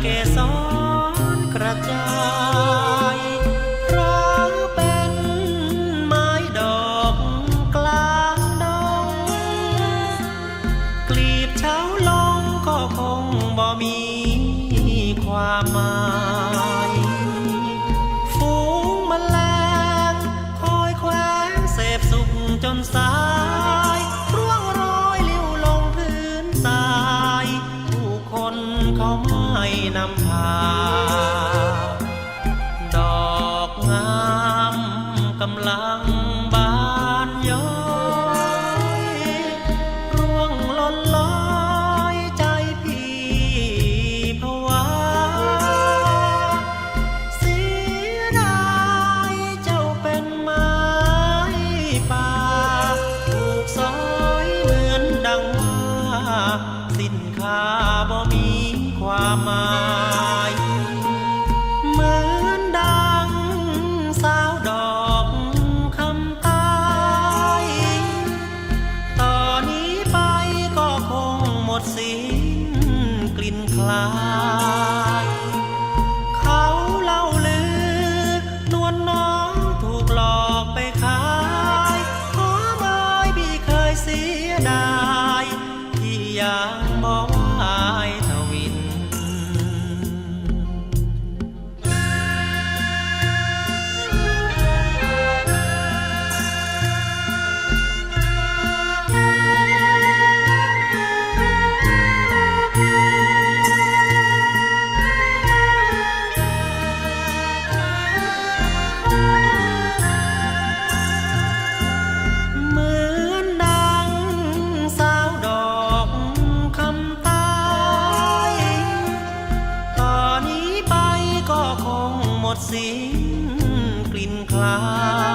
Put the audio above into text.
เกสรกระจายรักเป็นไม้ดอกกลางดงกลีบเช้าลงก็คงบ่มีความหมายฝูงแมลงคอยแคว้งเสพสุขจนสาย คนเขาไม่นำพา ดอกงามกำลัง ความหมายเหมือนดังสาวดอกคำตายต่อนนี้ไปก็คงหมดสิ้นกลิ่นคลาย เขาเล่าลือนวลน้องถูกหลอกไปขายขอไม้พี่เคยเสียดายที่ยัง ดสิ้นกลิ่นคลา